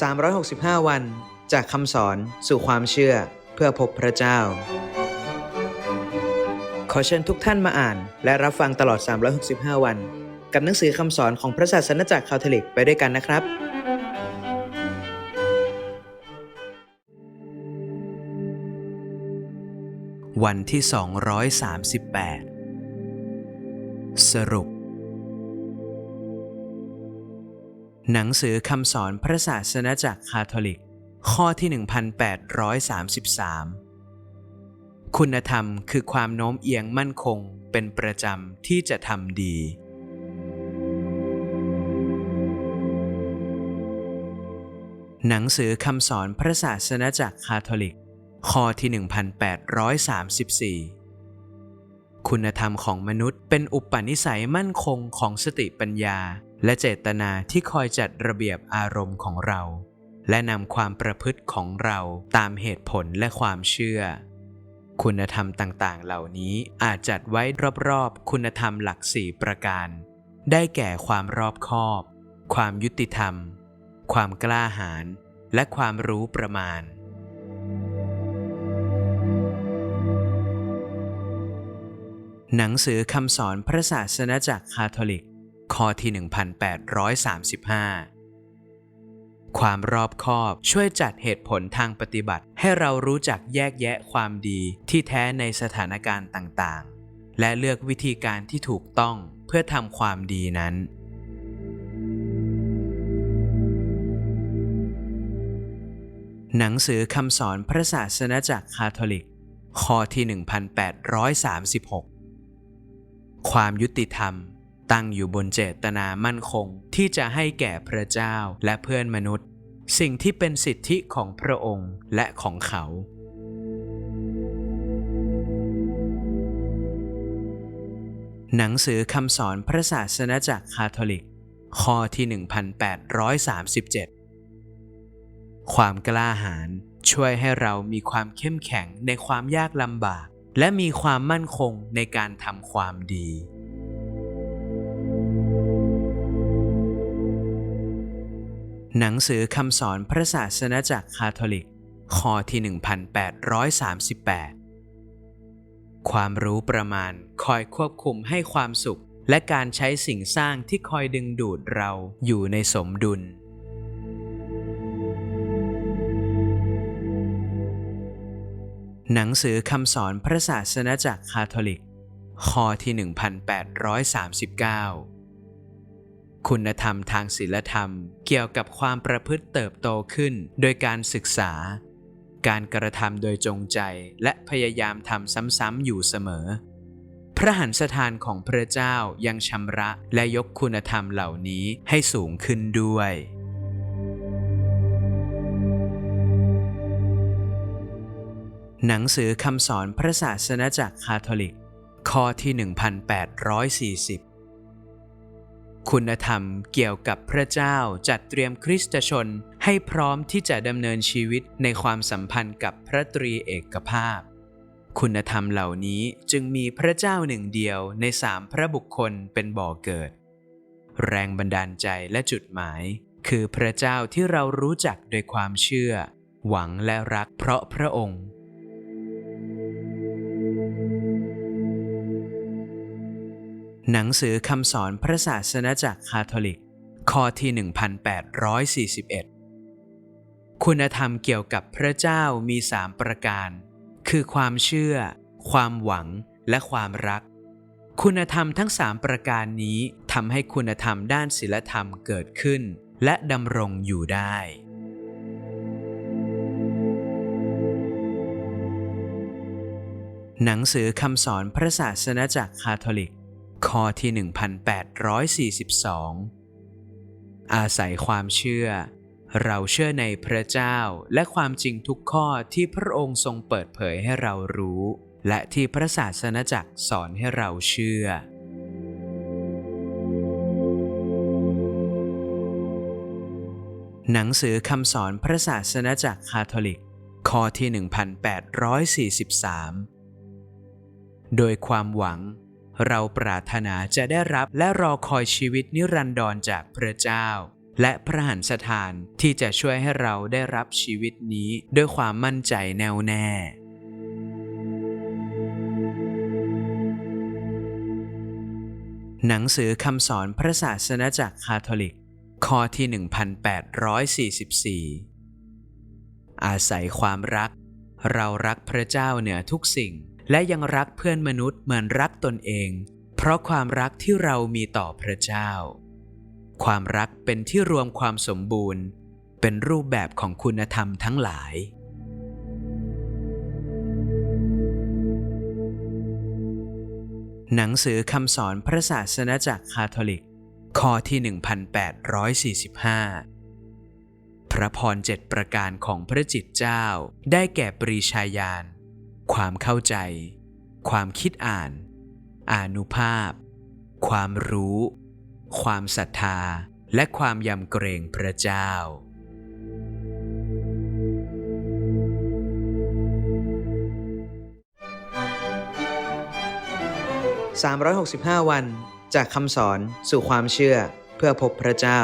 365 วัน จากคำสอนสู่ความเชื่อเพื่อพบพระเจ้า ขอเชิญทุกท่านมาอ่าน และรับฟังตลอด 365 วัน กับหนังสือคำสอนของพระศาสนจักรคาทอลิกไปด้วยกันนะครับ วันที่ 238 สรุป หนังสือคำสอนพระศาสนจักรคาทอลิก ข้อที่ 1833 คุณธรรมคือความโน้มเอียงมั่นคงเป็นประจำที่จะทำดี หนังสือคำสอนพระศาสนจักรคาทอลิก ข้อที่ 1834คุณธรรมของมนุษย์เป็นอุปนิสัยมั่นคงของสติปัญญา และเจตนาที่คอยจัดระเบียบอารมณ์ของเรา และนำความประพฤติของเราตามเหตุผลและความเชื่อ คุณธรรมต่างๆ เหล่านี้อาจจัดไว้รอบๆ คุณธรรมหลักสี่ประการ ได้แก่ความรอบคอบ ความยุติธรรม ความกล้าหาญและความรู้ประมาณหนังสือคำสอนพระศาสนจักรคาทอลิก ข้อที่ 1835 ความรอบคอบช่วยจัดเหตุผลทางปฏิบัติ ให้เรารู้จักแยกแยะความดีที่แท้ในสถานการณ์ต่างๆ และเลือกวิธีการที่ถูกต้องเพื่อทำความดีนั้นหนังสือคำสอนพระศาสนจักรคาทอลิก ข้อที่ 1836 ความยุติธรรม ตั้งอยู่บนเจตนามั่นคงที่จะให้แก่พระเจ้าและเพื่อนมนุษย์ สิ่งที่เป็นสิทธิของพระองค์และของเขา หนังสือคำสอนพระศาสนจักรคาทอลิก ข้อที่ 1837 ความกล้าหาญช่วยให้เรามีความเข้มแข็งในความยากลำบาก และมีความมั่นคงในการทำความดี หนังสือคำสอนพระศาสนจักรคาทอลิกข้อที่ 1838 ความรู้ประมาณคอยควบคุมให้ความสุข และการใช้สิ่งสร้างที่คอยดึงดูดเราอยู่ในสมดุล หนังสือคำสอนพระศาสนจักรคาทอลิกข้อที่ 1839 คุณธรรมทางศีลธรรม เกี่ยวกับความประพฤติเติบโตขึ้น โดยการศึกษา การกระทำโดยจงใจและพยายามทำซ้ำๆอยู่เสมอ พระหันสถานของพระเจ้ายังชำระและยกคุณธรรมเหล่านี้ให้สูงขึ้นด้วยหนังสือคำสอนพระศาสนจักรคาทอลิก ข้อที่ 1840 คุณธรรมเกี่ยวกับพระเจ้าจัดเตรียมคริสตชนให้พร้อมที่จะดำเนินชีวิตในความสัมพันธ์กับพระตรีเอกภาพ คุณธรรมเหล่านี้จึงมีพระเจ้าหนึ่งเดียวในสามพระบุคคลเป็นบ่อเกิด แรงบันดาลใจและจุดหมาย คือพระเจ้าที่เรารู้จักโดยความเชื่อ หวังและรักเพราะพระองค์ หนังสือคำสอนพระศาสนจักรคาทอลิก ข้อที่ 1841 คุณธรรมเกี่ยวกับพระเจ้ามีสามประการ คือความเชื่อ ความหวัง และความรัก คุณธรรมทั้งสามประการนี้ทำให้คุณธรรมด้านศีลธรรมเกิดขึ้น และดำรงอยู่ได้ หนังสือคำสอนพระศาสนจักรคาทอลิก ข้อที่ 1842 อาศัยความเชื่อ เราเชื่อในพระเจ้าและความจริงทุกข้อที่พระองค์ทรงเปิดเผยให้เรารู้ และที่พระศาสนจักรสอนให้เราเชื่อ หนังสือคำสอนพระศาสนจักรคาทอลิก ข้อที่ 1843 โดยความหวัง เราปรารถนาจะได้รับและรอคอยชีวิตนิรันดรจากพระเจ้า และพระหันสถานที่จะช่วยให้เราได้รับชีวิตนี้ด้วยความมั่นใจแน่วแน่ หนังสือคำสอนพระศาสนาจักรคาทอลิก ข้อที่ 1844 อาศัยความรัก เรารักพระเจ้าเหนือทุกสิ่ง และยังรักเพื่อนมนุษย์เหมือนรักตนเอง เพราะความรักที่เรามีต่อพระเจ้า ความรักเป็นที่รวมความสมบูรณ์ เป็นรูปแบบของคุณธรรมทั้งหลาย หนังสือคำสอนพระศาสนาจักรคาทอลิก ข้อที่ 1845 พระพรเจ็ดประการของพระจิตเจ้า ได้แก่ปรีชาญาณ ความเข้าใจ ความคิดอ่าน อานุภาพ ความรู้ ความศรัทธา และความยำเกรงพระเจ้า 365 วัน จากคำสอนสู่ความเชื่อเพื่อพบพระเจ้า